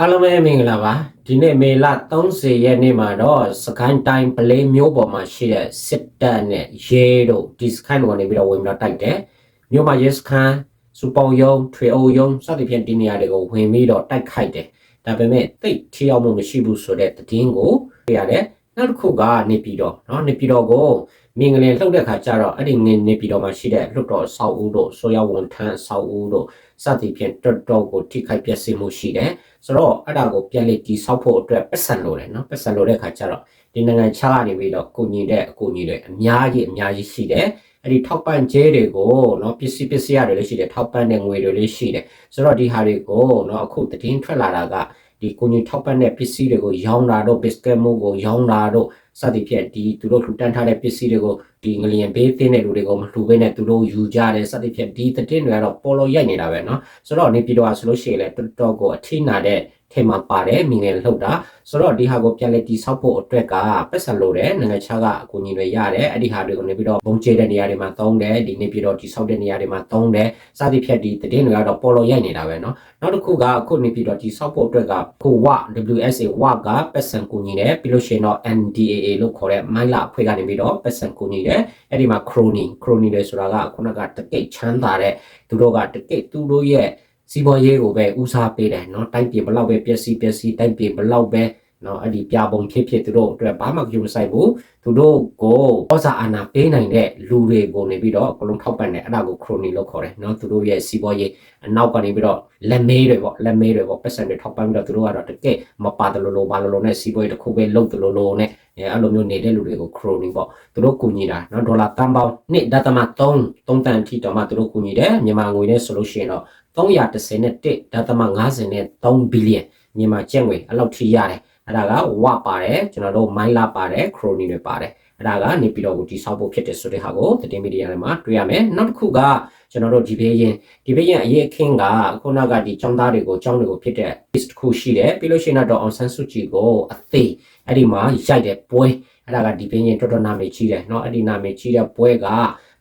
အားလုံးပဲမင်္ဂလာပါဒီနေ့မေလ30ရက်နေ့မှာတော့စကိုင်းတိုင်းပလေးမျိုးပေါ်မှာရှိတဲ့စစ်တပ်နဲ့ရဲတို့ဒီစကိုင်းကနေပြီးတော့ဝင်ပြီးတော့တိုက်တယ်မြို့မှာရဲစခန်းစူပေါယုံထွေအိုယုံစသဖြင့်ဒီနေရာတွေကိုဝင်ပြီးတော့တိုက်ခိုက်တယ်ဒါပေမဲ့တိတ်ထီအောင်မှုမရှိဘူးဆိုတဲ့သတင်းကိုပြရတယ်နောက်တစ်ခုကနေပြီးတော့เนาะနေပြီးတော့ကို မင်္ဂလင်လှုပ်တဲ့ခါကျတော့အဲ့ဒီနေနေပြီးတော့မှရှိတဲ့လွတ်တော်ဆောက်ဦးတို့ဆိုရဝန်ထမ်းဆောက်ဦးတို့စသဖြင့်တော်တော်ကိုထိခိုက်ပျက်စီးမှုရှိတယ်ဆိုတော့အဲ့ဒါကိုပြန်လေတီဆောက်ဖို့အတွက်ပတ်စံလိုတယ်နော်ပတ်စံလိုတဲ့ခါကျတော့ဒီနိုင်ငံခြားကနေပြီးတော့ကိုညီတဲ့အကိုညီတွေအများကြီးအများကြီးရှိတယ်အဲ့ဒီထောက်ပံ့ကျဲတွေကိုเนาะပစ္စည်းပစ္စည်းရတယ်လည်းရှိတယ်ထောက်ပံ့တဲ့ငွေတွေလည်းရှိတယ်ဆိုတော့ဒီဟာတွေကိုเนาะအခုတည်င်းထွက်လာတာကဒီကိုညီထောက်ပံ့တဲ့ပစ္စည်းတွေကိုရောင်းတာတော့ biscuit မို့ကိုရောင်းတာတော့ စသည်ဖြင့်ဒီသူတို့လှူတန်းထားတဲ့ပစ္စည်းတွေကိုဒီငလျင်ဘေးသင်းတဲ့လူတွေကိုမလှူဘဲနဲ့သူတို့ယူကြတယ်စသည်ဖြင့်ဒီတည်င်းတွေကတော့ပေါ်လို့ရိုက်နေတာပဲเนาะဆိုတော့နေပြည်တော်ဆိုလို့ရှိရင်လည်းတော်တော်ကိုအထိနာတဲ့ ထဲမှာပါတယ်မိငယ်လှုပ်တာဆိုတော့ဒီဟာကိုပြန်လဲတိဆောက်ဖို့အတွက်ကပတ်စံလို့တယ်နိုင်ငံခြားကအကူအညီတွေရတယ်အဲ့ဒီဟာတွေကိုနေပြီးတော့ဘုံကျဲတဲ့နေရာတွေမှာသုံးတယ်ဒီနေပြီးတော့တိဆောက်တဲ့နေရာတွေမှာသုံးတယ်စသည်ဖြင့်ဒီတည်င်းတွေကတော့ပေါ်လို့ရိုက်နေတာပဲเนาะနောက်တစ်ခုကအခုနေပြီးတော့တိဆောက်ဖို့အတွက်ကကိုဝ WSA ဝကပတ်စံကူညီတယ်ပြီးလို့ရှိရင်တော့ NDAA လို့ခေါ်တဲ့မိုင်းလာအဖွဲ့ကနေပြီးတော့ပတ်စံကူညီတယ်အဲ့ဒီမှာ crony crony တွေဆိုတာကခုနကတကိတ်ချမ်းသာတဲ့သူတို့ကတကိတ်သူတို့ရဲ့ စီးပွားရေးကိုပဲဦးစားပေးတယ်နော်တိုက်ပြည်ဘလောက်ပဲပျက်စီးပျက်စီးတိုက်ပြည်ဘလောက်ပဲနော်အဲ့ဒီပြပုံဖြစ်ဖြစ်သူတို့အတွက်ဘာမှကြိုးမဆိုင်ဘူးသူတို့ကိုဩဇာအာဏာပေးနိုင်တဲ့လူတွေကိုနေပြီးတော့အကုန်လုံးထောက်ပံ့တယ်အဲ့ဒါကိုခရိုနီလို့ခေါ်တယ်နော်သူတို့ရဲ့စီးပွားရေးအနောက်ကနေပြီးတော့လက်မေးတွေပေါ့လက်မေးတွေပေါ့ပတ်စံတွေထောက်ပံ့ပြီးတော့သူတို့ကတော့တကယ်မပါတယ်လို့လို့ဘာလို့လို့နဲ့စီးပွားရေးတစ်ခုပဲလုပ်တယ်လို့လို့နဲ့အဲ့လိုမျိုးနေတဲ့လူတွေကိုခရိုနီပေါ့သူတို့ကူညီတာနော်ဒေါ်လာတန်ပေါင်း1.3 3တန်အထိတောင်မှသူတို့ကူညီတယ်မြန်မာငွေနဲ့ဆိုလို့ရှိရင်တော့ 331.53ဘီလီယံမြန်မာကျပ်ငွေအဲ့လောက်ထိရတယ်အဲ့ဒါကဝပါတယ်ကျွန်တော်တို့မိုင်းလာပါတယ်ခရိုနီတွေပါတယ်အဲ့ဒါကနေပြီးတော့ကိုတိဆောက်ဖို့ဖြစ်တယ်ဆိုတဲ့ဟာကိုသတင်းမီဒီယာတွေမှာတွေ့ရမယ်နောက်တစ်ခုကကျွန်တော်တို့ဒီဘေးရင်ဒီဘေးရင်အရေးအခင်းကခုနကဒီចောင်းသားတွေကိုចောင်းတွေကိုဖြစ်တဲ့ list တစ်ခုရှိတယ်ပြီးလို့ရှိရင်တော့အောင်ဆန်းစုကြည်ကိုအသေးအဲ့ဒီမှာရိုက်တဲ့ပွဲအဲ့ဒါကဒီဘေးရင်တော်တော်နာမည်ကြီးတယ်เนาะအဲ့ဒီနာမည်ကြီးတဲ့ပွဲက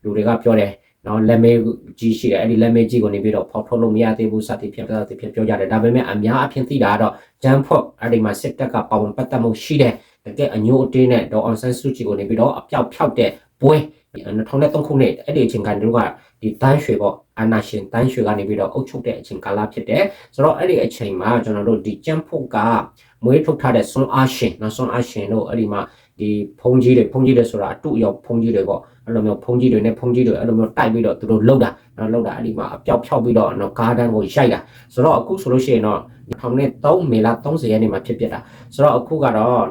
လူတွေကပြောတယ် နော်လက်မဲကြီးရှိတယ်အဲ့ဒီလက်မဲကြီးကိုနေပြီးတော့ဖောက်ထုတ်လို့မရသေးဘူးစသည်ဖြင့်စသည်ဖြင့်ပြောကြတယ်ဒါပေမဲ့အများအဖြစ်သိတာကတော့ဂျမ်ဖော့အဲ့ဒီမှာစစ်တပ်ကပါဝင်ပတ်သက်မှုရှိတယ်တကယ်အညိုအတင်းနဲ့ဒေါ်အောင်ဆန်းစုကြည်ကိုနေပြီးတော့အပြောက်ဖြောက်တဲ့ပွဲ2003ခုနှစ်အဲ့ဒီအချိန်ကတို့ကဒီတန်းရွှေပေါ့အာနာရှင်တန်းရွှေကနေပြီးတော့အုပ်ချုပ်တဲ့အချိန်ကာလဖြစ်တယ်ဆိုတော့အဲ့ဒီအချိန်မှာကျွန်တော်တို့ဒီဂျမ်ဖော့ကမွေးထုတ်ထားတဲ့ဆွန်အားရှင်နော်ဆွန်အားရှင်တို့အဲ့ဒီမှာဒီဖုံးကြီးတွေဖုံးကြီးတွေဆိုတာအတူရောက်ဖုံးကြီးတွေပေါ့ အဲ့လိုမျိုးဖုံးကြီးတွေနဲ့ဖုံးကြီးတွေအဲ့လိုမျိုးတိုက်ပြီးတော့သူတို့လှုပ်တာနော်လှုပ်တာအဲ့ဒီမှာအပြောက်ဖြောက်ပြီးတော့နော်ကားတန်းကိုရိုက်တာဆိုတော့အခုဆိုလို့ရှိရင်တော့2003မေလ30ရက်နေ့မှာဖြစ်ပျက်တာဆိုတော့အခုကတော့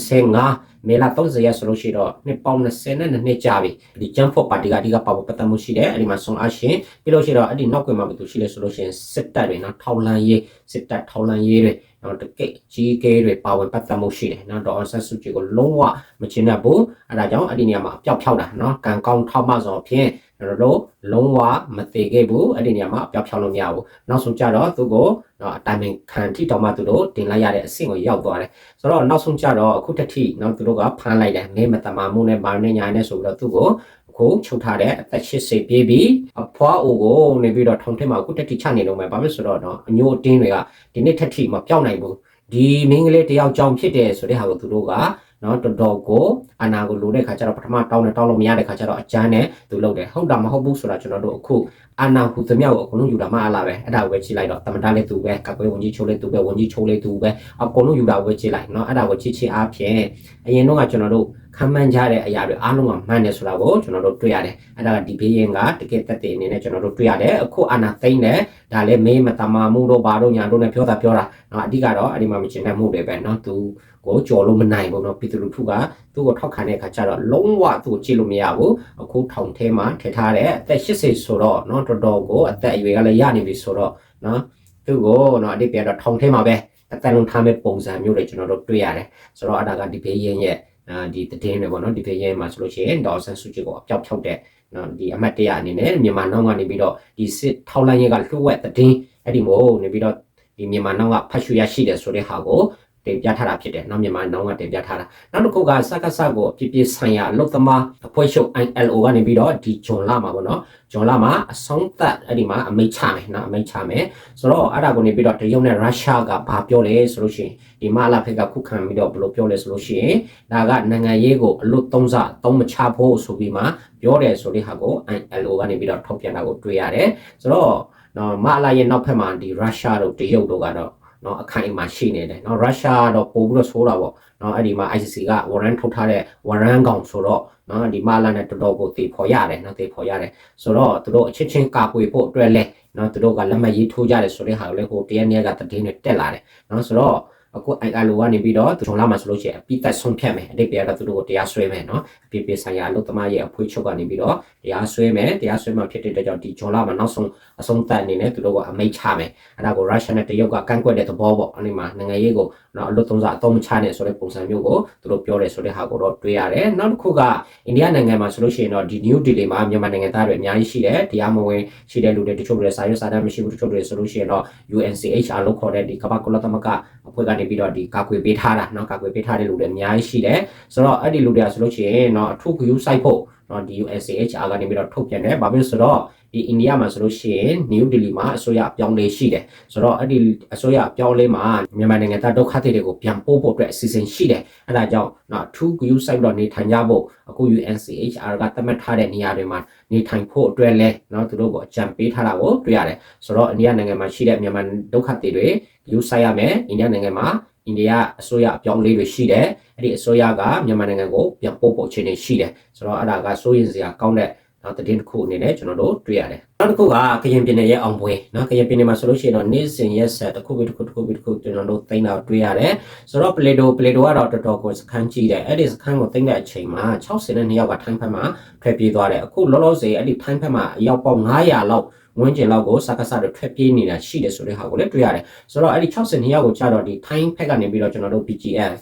2025မေလ30ရက်ဆိုလို့ရှိတော့နှစ်ပေါင်း20နဲ့နှစ်ကြာပြီဒီဂျမ်ဖော့ပါတီကအဓိကပါဖို့ပတ်သက်မှုရှိတယ်အဲ့ဒီမှာဆွန်အားရှင်ပြီးလို့ရှိတော့အဲ့ဒီနောက်ကွယ်မှာဘယ်သူရှိလဲဆိုလို့ရှိရင်စစ်တပ်တွေနော်ထောက်လန်ရေးစစ်တပ်ထောက်လန်ရေးတွေ နော်တကိတ်ကြီးကဲတွေပါဝင်ပတ်သက်မှုရှိတယ်နော်ဒေါ်အောင်ဆန်းစုကြည်ကိုလုံးဝမချင်တတ်ဘူးအဲဒါကြောင့်အဲ့ဒီနေရာမှာအပြောက်ဖြောက်တာနော်ကံကောင်းထောက်မစောဖြင့်ကျွန်တော်တို့လုံးဝမသေးခဲ့ဘူးအဲ့ဒီနေရာမှာအပြောက်ဖြောက်လို့မရဘူးနောက်ဆုံးကြတော့သူကိုနော်အတိုင်ပင်ခံထိတောင်မှသူတို့တင်လိုက်ရတဲ့အဆင့်ကိုရောက်သွားတယ်ဆိုတော့နောက်ဆုံးကြတော့အခုတစ်ထိနော်သူတို့ကဖမ်းလိုက်တယ်နေမတမာမှုနဲ့ဘာနဲ့ညာနဲ့ဆိုပြီးတော့သူ့ကို အခုချုပ်ထားတဲ့အသက်80ပြေးပြီးအဖွားအိုကိုနေပြီးတော့ထုံထင်းမှာအခုတက်တိချနေလို့မယ်ဘာဖြစ်ဆိုတော့နော်အညိုအတင်းတွေကဒီနေ့ထက်ထိမပြောင်းနိုင်ဘူးဒီမင်းကလေးတယောက်ကြောင့်ဖြစ်တယ်ဆိုတဲ့ဟာကိုသူတို့က နော်တော်တော်ကိုအနာကိုလိုတဲ့ခါကျတော့ပထမတောင်းနဲ့တောင်းလို့မရတဲ့ခါကျတော့အကျန်းနဲ့သူလုပ်တယ်ဟုတ်တာမဟုတ်ဘူးဆိုတာကျွန်တော်တို့အခုအာနာဟုသမျှကိုအကုန်လုံးယူတာမှအလားပဲအဲ့ဒါကိုပဲကြည့်လိုက်တော့တမတားလေးသူပဲကပ်ပွဲဝင်ကြီးချိုးလေးသူပဲဝင်ကြီးချိုးလေးသူပဲအကုန်လုံးယူတာကိုပဲကြည့်လိုက်နော်အဲ့ဒါကိုချစ်ချစ်အားဖြင့်အရင်တော့ကကျွန်တော်တို့ခံမှန်းကြတဲ့အရာတွေအားလုံးကမှန်တယ်ဆိုတာကိုကျွန်တော်တို့တွေ့ရတယ်အဲ့ဒါကဒီဘေးရင်ကတကယ်တက်တဲ့အနေနဲ့ကျွန်တော်တို့တွေ့ရတယ်အခုအာနာသိမ့်တယ်ဒါလည်းမေးမတမာမှုတို့ဘာတို့ညာတို့နဲ့ပြောတာပြောတာနော်အဓိကတော့အဲ့ဒီမှာမချင်တဲ့မှုတွေပဲနော်သူ ကိုကြော်လို့မနိုင်ဘူးเนาะပြည်သူလူထုကသူ့ကိုထောက်ခံတဲ့အခါကျတော့လုံးဝသူ့ကိုကြည့်လို့မရဘူးအခုထောင်ထဲမှာထည့်ထားတဲ့အသက်80ဆိုတော့เนาะတော်တော်ကိုအသက်အရွယ်ကလည်းရနေပြီဆိုတော့เนาะသူ့ကိုเนาะအတိတ်ပြန်တော့ထောင်ထဲမှာပဲအသက်လုံးထားမဲ့ပုံစံမျိုးတွေကျွန်တော်တို့တွေ့ရတယ်ဆိုတော့အဒါကဒီဘေးရင်ရဲ့အာဒီတည်င်းတွေပေါ့နော်ဒီဘေးရင်မှာဆိုလို့ရှိရင်ဒေါ်ဆန်စုကြည်ကိုအပြောက်ဖြောက်တဲ့နော်ဒီအမတ်တရအနေနဲ့မြန်မာနောက်ကနေပြီးတော့ဒီစစ်ထောက်လိုင်းရဲကလှုပ်ဝက်တည်င်းအဲ့ဒီမို့နေပြီးတော့ဒီမြန်မာနောက်ကဖတ်ရှုရရှိတယ်ဆိုတဲ့ဟာကို တင်ပြထားတာဖြစ်တယ်နောက်မြန်မာနောင်ကတင်ပြထားတာနောက်တစ်ခုကစကစကိုအပြစ်ပြဆိုင်ရာအလုတ်သမားအဖွဲ့ချုပ် ILO ကနေပြီးတော့ဒီဂျွန်လာမှာပေါ့နော်ဂျွန်လာမှာအဆုံးသတ်အဲ့ဒီမှာအမိတ်ချမယ်နော်အမိတ်ချမယ်ဆိုတော့အဲ့ဒါကိုနေပြီးတော့တရုတ်နဲ့ရုရှားကဘာပြောလဲဆိုလို့ရှိရင်ဒီမလာဖက်ကခုခံပြီးတော့ဘယ်လိုပြောလဲဆိုလို့ရှိရင်ဒါကနိုင်ငံရေးကိုအလုတ်သုံးစသုံးမချဖို့ဆိုပြီးမှပြောတယ်ဆိုတဲ့ဟာကို ILO ကနေပြီးတော့ထုတ်ပြန်တာကိုတွေ့ရတယ်ဆိုတော့နော်မလာရဲ့နောက်ဖက်မှာဒီရုရှားတို့တရုတ်တို့ကတော့ နော်အခိုင်အမာရှိနေတယ်နော်ရုရှားတော့ပို့ပြီးတော့ဆိုးတာပေါ့နော်အဲ့ဒီမှာ ICC က warrant ထုတ်ထားတဲ့ warrant ကောင်ဆိုတော့နော်ဒီမလာနဲ့တော်တော်ကိုတည်ဖော်ရတယ်နော်တည်ဖော်ရတယ်ဆိုတော့သူတို့အချင်းချင်းကာကွယ်ဖို့အတွက်လဲနော်သူတို့ကလက်မှတ်ရေးထိုးကြတယ်ဆိုတဲ့ဟာကိုလည်းဟိုတရက်နေ့ကတည်င်းနဲ့တက်လာတယ်နော်ဆိုတော့ အခု ILO ကနေပြီးတော့ဂျွန်လာမှာဆိုလို့ရှိရင်အပိသက်ဆုံးဖြတ်မယ်အတိတ်ကတော့သူတို့ကိုတရားစွဲမယ်နော်အပြစ်ပြဆိုင်ရာအလုပ်သမားရဲ့အဖွဲ့ချုပ်ကနေပြီးတော့တရားစွဲမယ်တရားစွဲမှဖြစ်တဲ့အတွက်ကြောင့်ဒီဂျွန်လာမှာနောက်ဆုံးအဆုံးသတ်အနေနဲ့သူတို့ကအမိတ်ချမယ်အဲ့ဒါကိုရုရှားနဲ့တရုတ်ကကန့်ကွက်တဲ့သဘောပေါ့အဲ့ဒီမှာနိုင်ငံရေးကိုနော်အလုပ်သုံးစားအသုံးမချနဲ့ဆိုတဲ့ပုံစံမျိုးကိုသူတို့ပြောတယ်ဆိုတဲ့ဟာကိုတော့တွေ့ရတယ်နောက်တစ်ခုကအိန္ဒိယနိုင်ငံမှာဆိုလို့ရှိရင်တော့ဒီ new delay မှာမြန်မာနိုင်ငံသားတွေအများကြီးရှိတယ်တရားမဝင်ရှိတဲ့လူတွေတချို့တွေစာရွက်စာတမ်းမရှိဘူးတချို့တွေဆိုလို့ရှိရင်တော့ UNCHR လို့ခေါ်တဲ့ဒီကမ္ဘာကုလသမဂ္ဂအဖွဲ့ကနပြီးတော့ဒီကာကွယ်ပေးထားတာเนาะကာကွယ်ပေးထားတဲ့လူတွေအများကြီးရှိတယ်ဆိုတော့အဲ့ဒီလူတွေကဆိုလို့ရှိရင်เนาะအထူးဂရုစိုက်ဖို့ နော်ဒီ USAH အားကနေပြီးတော့ထုတ်ပြန်တယ်ဘာဖြစ်လို့ဆိုတော့ဒီအိန္ဒိယမှာဆိုလို့ရှိရင် New Delhi မှာအစိုးရပြောင်းလဲရှိတယ်ဆိုတော့အဲ့ဒီအစိုးရပြောင်းလဲမှာမြန်မာနိုင်ငံသားဒုက္ခသည်တွေကိုပြန်ပို့ဖို့အတွက်အစီအစဉ်ရှိတယ်အဲ့ဒါကြောင့်နော် True Guru site တော့နေထိုင်ကြဖို့အခု UNCHR ကသတ်မှတ်ထားတဲ့နေရာတွေမှာနေထိုင်ဖို့အတွက်လဲနော်သူတို့ကအကြံပေးထားတာကိုတွေ့ရတယ်ဆိုတော့အိန္ဒိယနိုင်ငံမှာရှိတဲ့မြန်မာဒုက္ခသည်တွေ Guru site ရမယ်အိန္ဒိယနိုင်ငံမှာ အိန္ဒိယအစိုးရအပြောင်းလဲတွေရှိတယ်အဲ့ဒီအစိုးရကမြန်မာနိုင်ငံကိုပြန်ပို့ဖို့အခြေအနေရှိတယ်ဆိုတော့အဲ့ဒါကစိုးရင်စရာကောင်းတဲ့နောက်သတင်းတစ်ခုအနေနဲ့ကျွန်တော်တို့တွေ့ရတယ်နောက်တစ်ခုကကရင်ပြည်နယ်ရဲ့အောင်ပွဲနော်ကရင်ပြည်နယ်မှာဆိုလို့ရှိရင်တော့နေ့စဉ်ရက်ဆက်တစ်ခုပြီးတစ်ခုတစ်ခုပြီးတစ်ခုကျွန်တော်တို့သိမ်းတာတွေ့ရတယ်ဆိုတော့ပလေတိုပလေတိုကတော့တော်တော်ကိုစခန်းကြည့်တယ်အဲ့ဒီစခန်းကိုသိမ်းတဲ့အချိန်မှာ60နဲ့2ယောက်ကထိုင်းဖက်မှာထွက်ပြေးသွားတယ်အခုလောလောဆယ်အဲ့ဒီထိုင်းဖက်မှာအယောက်ပေါင်း900လောက် ဝန်းကျင်လောက်ကိုစကားစတွေထွက်ပြေးနေတာရှိတယ်ဆိုတဲ့ဟာကိုလည်းတွေ့ရတယ်ဆိုတော့အဲ့ဒီ62ရောက်ကိုကြာတော့ဒီ time ဖက်ကနေပြီးတော့ကျွန်တော်တို့ BGF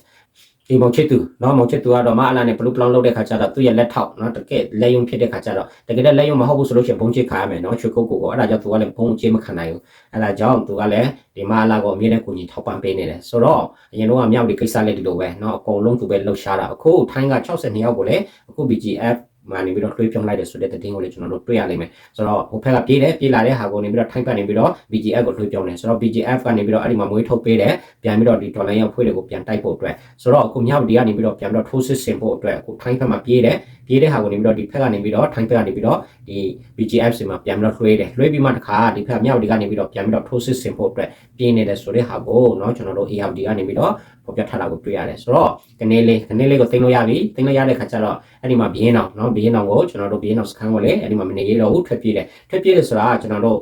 ဒီမောင်ချစ်သူเนาะမောင်ချစ်သူကတော့မအလာနဲ့ဘလူးပလောင်လုပ်တဲ့ခါကျတော့သူ့ရဲ့လက်ထောက်เนาะတကယ်လက်ယုံဖြစ်တဲ့ခါကျတော့တကယ်လက်ယုံမဟုတ်ဘူးဆိုလို့ရှိရင်ဘုံချစ်ခါရမယ်เนาะချွေကုတ်ကိုအဲ့ဒါကြောင့်သူကလည်းဘုံချစ်မခံနိုင်ဘူးအဲ့ဒါကြောင့်သူကလည်းဒီမအလာကိုအမြဲတမ်းကိုကြီးထောက်ပံ့ပေးနေတယ်ဆိုတော့အရင်တော့မြောက်ဒီကိစ္စလေးဒီလိုပဲเนาะအကုန်လုံးသူပဲလှုပ်ရှားတာအခုထိုင်းက62ရောက်ကိုလည်းအခု BGF မှာနေပြီးတော့လွှဲပြောင်းလိုက်တယ်ဆိုတဲ့သတင်းကိုလည်းကျွန်တော်တို့တွေ့ရလိမ့်မယ်ဆိုတော့ဟိုဘက်ကပြေးတယ်ပြေးလာတဲ့ဟာကိုနေပြီးတော့ထိုင်းကနေပြီးတော့ BGF ကိုလွှဲပြောင်းတယ်ဆိုတော့ BGF ကနေပြီးတော့အဲ့ဒီမှာမွေးထုတ်ပေးတယ်ပြန်ပြီးတော့ဒီ dollar ရောက်ဖွေးတွေကိုပြန်တိုက်ဖို့အတွက်ဆိုတော့အခုမြောက်ဒီကနေပြီးတော့ပြန်ပြီးတော့ထိုးစစ်ဆင်ဖို့အတွက်အခုထိုင်းဘက်မှာပြေးတယ် ပြေးတဲ့ဟာကိုနေပြီးတော့ဒီဘက်ကနေပြီးတော့ထိုင်းဘက်ကနေပြီးတော့ဒီ BGF စီမှာပြန်ပြီးတော့လွှဲတယ်လွှဲပြီးမှတခါဒီဘက်မြောက်ဒီကနေပြီးတော့ပြန်ပြီးတော့ထိုးစစ်ဆင်ဖို့အတွက်ပြေးနေတယ်ဆိုတဲ့ဟာကိုเนาะကျွန်တော်တို့ ARD ကနေပြီးတော့ဖော်ပြထားတာကိုတွေ့ရတယ်ဆိုတော့ကနေလေးကနေလေးကိုတင်လို့ရပြီတင်လို့ရတဲ့ခါကျတော့အဲ့ဒီမှာဘီရင်အောင်เนาะဘီရင်အောင်ကိုကျွန်တော်တို့ဘီရင်အောင်စခန်းကိုလည်းအဲ့ဒီမှာမနေရတော့ဘူးထွက်ပြေးတယ်ထွက်ပြေးတယ်ဆိုတာကျွန်တော်တို့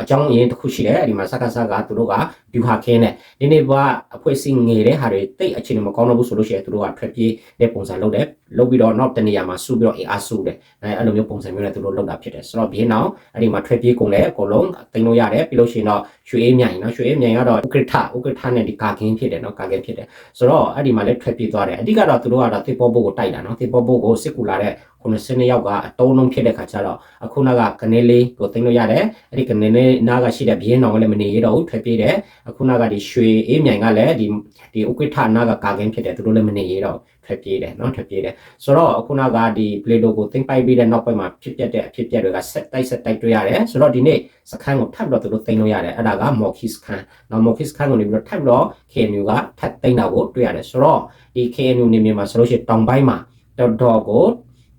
အကြောင်းရင်းတစ်ခုရှိတယ်အဲ့ဒီမှာစကားစကားသူတို့က ယူဟာခဲနဲ့ဒီနေ့ဘွားအဖွဲ့အစည်းငယ်တဲ့ဟာတွေတိတ်အခြေအနေမကောင်းတော့ဘူးဆိုလို့ရှိရင်သူတို့ကထွက်ပြေးတဲ့ပုံစံလုပ်တယ်လုပ်ပြီးတော့နောက်တနေရာမှာစုပြီးတော့အင်အားစုတယ်အဲအဲ့လိုမျိုးပုံစံမျိုးနဲ့သူတို့လုပ်တာဖြစ်တယ်ဆိုတော့ဘေးနောက်အဲ့ဒီမှာထွက်ပြေးကုန်တဲ့အကုန်လုံးတင်လို့ရတယ်ပြီးလို့ရှိရင်တော့ရွှေအေးမြိုင်နော်ရွှေအေးမြိုင်ကတော့ဥက္ကဋ္ဌဥက္ကဋ္ဌနဲ့ဒီကာကင်းဖြစ်တယ်နော်ကာကင်းဖြစ်တယ်ဆိုတော့အဲ့ဒီမှာလည်းထွက်ပြေးသွားတယ်အဓိကတော့သူတို့ကတော့သေပေါ်ဘုတ်ကိုတိုက်တာနော်သေပေါ်ဘုတ်ကိုစစ်ကူလာတဲ့82ယောက်ကအတုံးလုံးဖြစ်တဲ့ခါကျတော့အခုနောက်ကကနေလေးကိုသိမ်းလို့ရတယ်အဲ့ဒီကနေလေးနားကရှိတဲ့ဘီရင်တော်ကလည်းမနေရတော့ဘူးထွက်ပြေးတယ်အခုနောက်ကဒီရွှေအေးမြိုင်ကလည်းဒီဒီဥက္ကဋ္ဌနားကကာကင်းဖြစ်တယ်သူတို့လည်းမနေရတော့ထွက်ပြေးတယ်နော်ထွက်ပြေးတယ်ဆိုတော့အခုနောက်ကဒီ Plato ကိုသိမ်းပိုက်ပြီးတဲ့နောက်ပိုင်းမှာဖြစ်ပျက်တဲ့အဖြစ်ပျက်တွေကဆက်တိုက်ဆက်တိုက်တွေ့ရတယ်ဆိုတော့ဒီနေ့စခန်းကိုထပ်ပြီးတော့သူတို့သိမ်းလို့ရတယ်အဲ့ဒါက Morkis ခန်းနော် Morkis ခန်းကိုနေပြီးတော့ထပ်ပြီးတော့ KNU ကထပ်သိမ်းတာကိုတွေ့ရတယ်ဆိုတော့ဒီ KNU နေမြေမှာဆိုလို့ရှိရင်တောင်ပိုင်းမှာတော်တော်ကို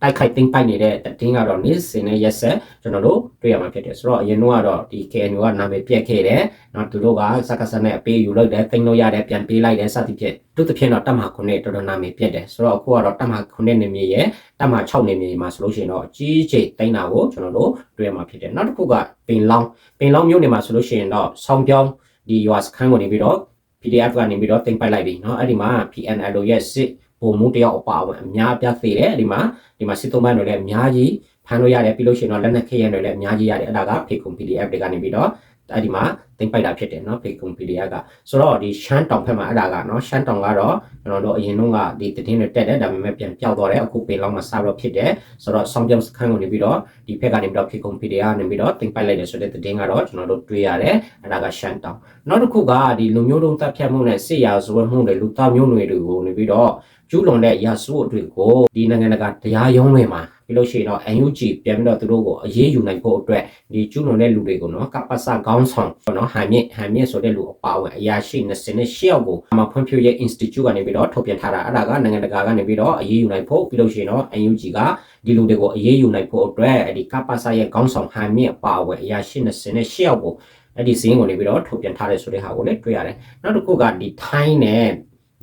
တိုက်ခိုက်သိမ်းပိုက်နေတဲ့တင်းကတော့နေ့စဉ်နဲ့ရက်ဆက်ကျွန်တော်တို့တွေ့ရမှာဖြစ်တယ်ဆိုတော့အရင်ကတော့ဒီ KNU ကနာမည်ပြက်ခဲ့တယ်เนาะသူတို့ကစကားစနဲ့အပေးယူလိုက်တယ်သိမ်းလို့ရတယ်ပြန်ပေးလိုက်တယ်စသဖြင့်သူတစ်ဖြစ်တော့တမခုနှစ်တော်တော်နာမည်ပြက်တယ်ဆိုတော့အခုကတော့တမခုနှစ်နေမြေရဲ့တမ6နေမြေမှာဆိုလို့ရှိရင်တော့အကြီးကြီးသိမ်းတာကိုကျွန်တော်တို့တွေ့ရမှာဖြစ်တယ်နောက်တစ်ခုကပင်လောင်းပင်လောင်းမြို့နယ်မှာဆိုလို့ရှိရင်တော့ဆောင်းပြောင်းဒီရွာစခန်းကိုနေပြီးတော့ PDF ကနေပြီးတော့တင်ပိုက်လိုက်ပြီเนาะအဲ့ဒီမှာ PNL ရဲ့စစ် ပုံမှုတယောက်အပါအဝင်အများပြသေးတယ်ဒီမှာဒီမှာစစ်သုံးပန်းတွေလည်းအများကြီးဖမ်းလို့ရတယ်ပြီးလို့ရှိရင်တော့လက်နက်ခဲရံတွေလည်းအများကြီးရတယ်အဲ့ဒါကဖေကွန် PDF တွေကနေပြီးတော့ အဲ့ဒီမှာတင်ပိုက်တာဖြစ်တယ်နော်ဖေကွန်ပီဒီယာကဆိုတော့ဒီရှမ်းတောင်ဘက်မှာအဲ့ဒါကနော်ရှမ်းတောင်ကတော့ကျွန်တော်တို့အရင်တုန်းကဒီတည်င်းတွေတက်တယ်ဒါပေမဲ့ပြန်ပျောက်သွားတယ်အခုပေလောက်မှာစပြီးတော့ဖြစ်တယ်ဆိုတော့ဆောင်းပြောင်းစခန်းကိုနေပြီးတော့ဒီဘက်ကနေပြီးတော့ဖေကွန်ပီဒီယာကနေပြီးတော့တင်ပိုက်လိုက်တယ်ဆိုတဲ့တည်င်းကတော့ကျွန်တော်တို့တွေ့ရတယ်အဲ့ဒါကရှမ်းတောင်နောက်တစ်ခုကဒီလူမျိုးတုံးတပ်ဖြတ်မှုနဲ့စစ်ရာဇဝတ်မှုတွေလူသားမျိုးနွယ်တွေကိုနေပြီးတော့ကျူးလွန်တဲ့ရာဇဝတ်တွေကိုဒီနိုင်ငံတကာတရားရုံးတွေမှာ ပြီးလို့ရှိရင်တော့ NUG ပြန်ပြီးတော့သူတို့ကိုအရေးယူနိုင်ဖို့အတွက်ဒီကျူးလွန်တဲ့လူတွေကိုနော်ကပ္ပစခေါင်းဆောင်နော်ဟန်မြင့်ဟန်မြင့်ဆိုတဲ့လူအပါအဝင်အရာရှိ28ယောက်ကိုအမဖွံ့ဖြိုးရေး Institute ကနေပြီးတော့ထုတ်ပြန်ထားတာအဲ့ဒါကနိုင်ငံတကာကနေပြီးတော့အရေးယူနိုင်ဖို့ပြီးလို့ရှိရင်တော့ NUG ကဒီလူတွေကိုအရေးယူနိုင်ဖို့အတွက်ဒီကပ္ပစရဲ့ခေါင်းဆောင်ဟန်မြင့်အပါအဝင်အရာရှိ28ယောက်ကိုအဲ့ဒီစင်းကိုနေပြီးတော့ထုတ်ပြန်ထားတယ်ဆိုတဲ့ဟာကိုလည်းတွေ့ရတယ်နောက်တစ်ခုကဒီ Thai နဲ့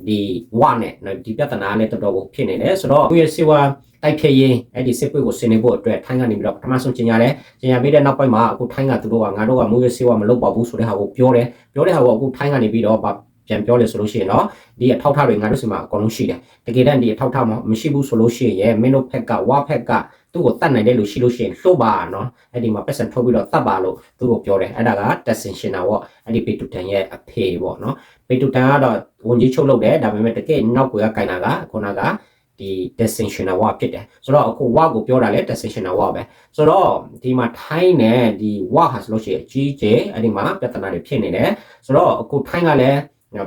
ဒီဝနဲ့နော်ဒီပြဿနာနဲ့တော်တော်ကိုဖြစ်နေတယ်ဆိုတော့ကိုယ့်ရဲ့စေဝါ တိုက်ဖြည့်ရင်အဲ့ဒီစစ်ပွဲကိုဆင်နေဖို့အတွက်ထိုင်းကနေပြီးတော့ပထမဆုံးကျင်ရတယ်ကျင်ရပြီးတဲ့နောက်ပိုင်းမှာအခုထိုင်းကသူတို့ကငါတို့ကမိုးရစေဝါမလုပ်ပါဘူးဆိုတဲ့ဟာကိုပြောတယ်ပြောတဲ့ဟာကိုအခုထိုင်းကနေပြီးတော့ပြန်ပြောလေဆိုလို့ရှိရင်တော့ဒီအထောက်အထားတွေငါတို့စီမှာအကုန်လုံးရှိတယ်တကယ်တမ်းဒီအထောက်အထားမရှိဘူးဆိုလို့ရှိရင်မင်းတို့ဖက်ကဝါဖက်ကသူ့ကိုတတ်နိုင်တဲ့လူရှိလို့ရှိရင်လှုပ်ပါနော်အဲ့ဒီမှာပတ်စံထုတ်ပြီးတော့တတ်ပါလို့သူ့ကိုပြောတယ်အဲ့ဒါက destination တာပေါ့အဲ့ဒီပေတူတန်ရဲ့အဖေပေါ့နော်ပေတူတန်ကတော့ဝန်ကြီးချုပ်လုပ်တယ်ဒါပေမဲ့တကယ်နောက်ကွယ်ကကင်တာကခုနက ဒီ destination ဝဖြစ်တယ်ဆိုတော့အခုဝကိုပြောတာလေ destination ဝပဲဆိုတော့ဒီမှာထိုင်းနဲ့ဒီဝဟာဆိုလို့ရှိရင်အကြီးကျယ်အဲ့ဒီမှာပြဿနာတွေဖြစ်နေတယ်ဆိုတော့အခုထိုင်းကလည်း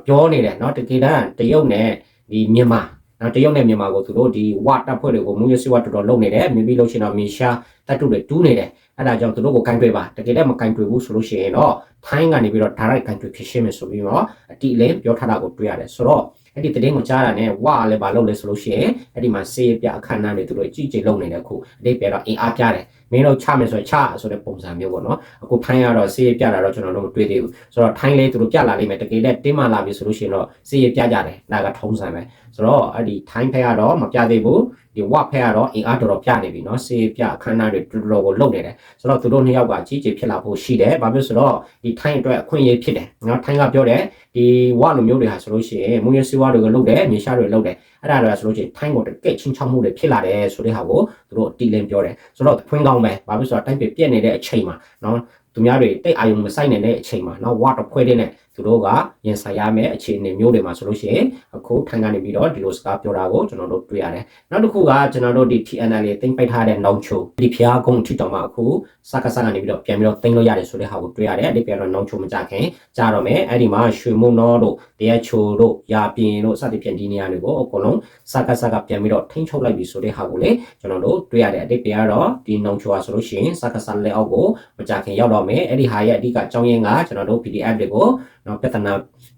ပြောနေတယ်เนาะတကယ်တမ်းတရုတ်နဲ့ဒီမြန်မာနော်တရုတ်နဲ့မြန်မာကိုသူတို့ဒီဝတပ်ဖွဲ့တွေကိုမူရစီဝတော်တော်လုပ်နေတယ်မြင်ပြီးလို့ရှိရင်တော့မီရှာတပ်တုတွေတူးနေတယ်အဲ့ဒါကြောင့်သူတို့ကိုကင်တွေပါတကယ်တည်းမကင်တွေဘူးဆိုလို့ရှိရင်တော့ထိုင်းကနေပြီးတော့ direct ကင်တွေဖြစ်ရှင်းမယ်ဆိုပြီးတော့အတိလည်းပြောထားတာကိုတွေ့ရတယ်ဆိုတော့ အဲ့ဒီတည်င်းကိုကြားတာနဲ့ဝါလည်းမလုပ်လဲဆိုလို့ရှိရင်အဲ့ဒီမှာစေးပြအခမ်းအနားတွေသူတို့အကြည့်ကြည့်လုပ်နေတယ်ခုအတိပြတော့အင်အားပြတယ်မင်းတို့ချမယ်ဆိုရင်ချဆိုတဲ့ပုံစံမျိုးပေါ့နော်အခုထိုင်းကတော့စေးပြတာတော့ကျွန်တော်တို့မတွေ့သေးဘူးဆိုတော့ထိုင်းလေးသူတို့ပြလာလိမ့်မယ်တကယ်လည်းတင်းမာလာပြီဆိုလို့ရှိရင်တော့စေးပြကြတယ်ဒါကထုံးစံပဲဆိုတော့အဲ့ဒီထိုင်းဖက်ကတော့မပြသေးဘူး ဒီဝက်ဖက်ကတော့အင်အားတော်တော်ပြနေပြီเนาะစေးပြအခမ်းအနားတွေတော်တော်ကိုလုပ်နေတယ်ဆိုတော့သူတို့နှစ်ယောက်ကကြီးကြီးဖြစ်လာဖို့ရှိတယ်ဘာဖြစ်ဆိုတော့ဒီထိုင်းအတွက်အခွင့်အရေးဖြစ်တယ်เนาะထိုင်းကပြောတယ်ဒီဝလိုမျိုးတွေဟာဆိုလို့ရှိရင်မူရစီဝါတွေကိုလုပ်တယ်မြေရှားတွေလုပ်တယ်အဲ့ဒါတွေကဆိုလို့ရှိရင်ထိုင်းကိုတကက်ချင်းချောက်မှုတွေဖြစ်လာတယ်ဆိုတဲ့ဟာကိုသူတို့အတီလင်းပြောတယ်ဆိုတော့ဖွင့်ကောင်းပဲဘာဖြစ်ဆိုတော့တိုင်းပြပြက်နေတဲ့အချိန်မှာเนาะသူများတွေတိတ်အာယုံမဆိုင်နေတဲ့အချိန်မှာเนาะဝါတော့ဖွဲတဲ့နဲ့ သူတို့ကရင်ဆိုင်ရမယ့်အခြေအနေမျိုးတွေမှာဆိုလို့ရှိရင်အခုထိုင်းကနေပြီးတော့ဒီလိုစကားပြောတာကိုကျွန်တော်တို့တွေ့ရတယ်နောက်တစ်ခုကကျွန်တော်တို့ဒီ TNL လေးတင်ပိုက်ထားတဲ့နောင်ချိုဒီဖျားကုန်းထီတော်မှာအခုစကားစကားကနေပြီးတော့ပြန်ပြီးတော့တင်လို့ရတယ်ဆိုတဲ့ဟာကိုတွေ့ရတယ်ဒီပြန်တော့နောင်ချိုမကြခင်ကြာတော့မယ်အဲ့ဒီမှာရွှေမုံတော်တို့တရားချိုတို့ရာပြင်းတို့စသဖြင့်ဒီနေရာတွေကိုအကုန်လုံးစကားစကားပြန်ပြီးတော့ထိန်းချုပ်လိုက်ပြီဆိုတဲ့ဟာကိုလေကျွန်တော်တို့တွေ့ရတယ်အတိတ်ပြန်ကတော့ဒီနောင်ချိုဟာဆိုလို့ရှိရင်စကားစလက်အောက်ကိုမကြခင်ရောက်တော့မယ်အဲ့ဒီဟာရဲ့အဓိကအကြောင်းရင်းကကျွန်တော်တို့ PDF တွေကိုနော်ပြဿနာ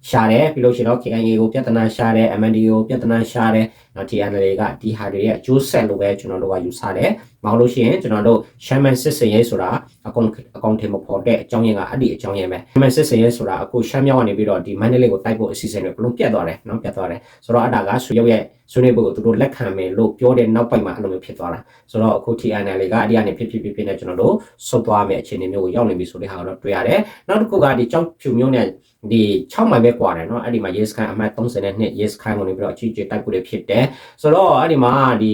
ရှာတယ်ပြီးလို့ရှိရင်တော့ KIA ကိုပြဿနာရှာတယ် MND ကိုပြဿနာရှာတယ်နော် TNL ကဒီဟာတွေရဲ့အကျိုးဆက်လို့ပဲကျွန်တော်တို့ကယူဆတယ်မဟုတ်လို့ရှိရင်ကျွန်တော်တို့ Shaman စစ်စင်ရေးဆိုတာအကောင်အကောင်ထင်မဖော်တဲ့အကြောင်းရင်းကအဲ့ဒီအကြောင်းရင်းပဲ Shaman စစ်စင်ရေးဆိုတာအခုရှမ်းမြောက်ကနေပြီးတော့ဒီ Mandalay ကိုတိုက်ဖို့အစီအစဉ်တွေဘလုံးပြတ်သွားတယ်နော်ပြတ်သွားတယ်ဆိုတော့အဲ့ဒါကဆွေရုပ်ရဲ့ ဆွေးနွေးဖို့ကိုသူတို့လက်ခံမယ်လို့ပြောတဲ့နောက်ပိုင်းမှာအဲ့လိုမျိုးဖြစ်သွားတာဆိုတော့အခု TNL ကအဲ့ဒီကနေဖြစ်ဖြစ်ဖြစ်ဖြစ်နဲ့ကျွန်တော်တို့ဆွတ်သွားမယ်အခြေအနေမျိုးကိုရောက်နေပြီဆိုတဲ့ဟာကိုတော့တွေ့ရတယ်နောက်တစ်ခုကဒီကြောက်ဖြူမျိုးနဲ့ဒီ6မိုင်ပဲกว่าတယ်เนาะအဲ့ဒီမှာ yes can အမှတ်32 yes can ကိုနေပြီးတော့အကြီးကြီးတိုက်ပို့တွေဖြစ်တယ်ဆိုတော့အဲ့ဒီမှာဒီ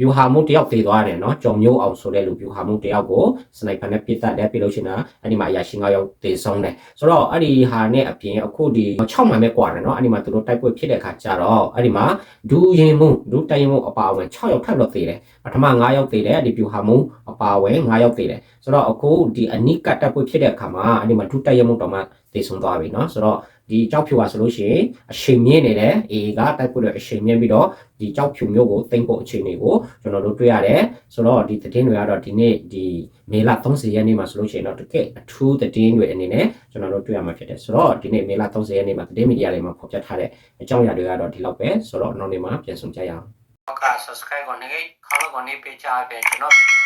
view ဟာမှုတယောက်သေးသွားတယ်เนาะကြော်မျိုးအောင်ဆိုတဲ့လူ view ဟာမှုတယောက်ကိုစနိုက်ပါနဲ့ပစ်တတ်တယ်ပြီးလို့ရှိရင်အဲ့ဒီမှာအရာရှိ9ယောက်သေဆုံးတယ်ဆိုတော့အဲ့ဒီဟာနဲ့အပြင်အခုဒီ6မိုင်ပဲกว่าတယ်เนาะအဲ့ဒီမှာသူတို့တိုက်ပွဲဖြစ်တဲ့အခါကျတော့အဲ့ဒီမှာဒူ ရင်မှုဒူတိုင်မှုအပါအဝင်6ယောက်ထပ်တော့သေတယ်ပထမ9ယောက်သေတယ်ဒီ view ဟာမှုအပါအဝင်9ယောက်သေတယ် ဆိုတော့အခုဒီအနိကတပ်ပွဲဖြစ်တဲ့အခါမှာအဲ့ဒီမှာဒူတိုင်မှုတော့မှသေဆုံးသွားပြီเนาะဆိုတော့ဒီကြောက်ဖြူပါဆိုလို့ရှိရင်အချိန်မြင့်နေတယ်အေကတိုက်ပို့တဲ့အချိန်မြင့်ပြီးတော့ဒီကြောက်ဖြူမျိုးကိုတင်ဖို့အခြေအနေကိုကျွန်တော်တို့တွေ့ရတယ်ဆိုတော့ဒီသတင်းတွေကတော့ဒီနေ့ဒီမေလ30ရက်နေ့မှာဆိုလို့ရှိရင်တော့တကယ်အထူးသတင်းတွေအနေနဲ့ကျွန်တော်တို့တွေ့ရမှာဖြစ်တယ်ဆိုတော့ဒီနေ့မေလ30ရက်နေ့မှာသတင်းမီဒီယာတွေမှာဖော်ပြထားတဲ့အကြောင်းအရာတွေကတော့ဒီလောက်ပဲဆိုတော့နောက်နေ့မှာပြန်ဆုံကြရအောင်ဟုတ်ကဲ့ subscribe ကိုနေခေါင်းကိုနေပေးချပေးကျွန်တော်ဗီဒီယို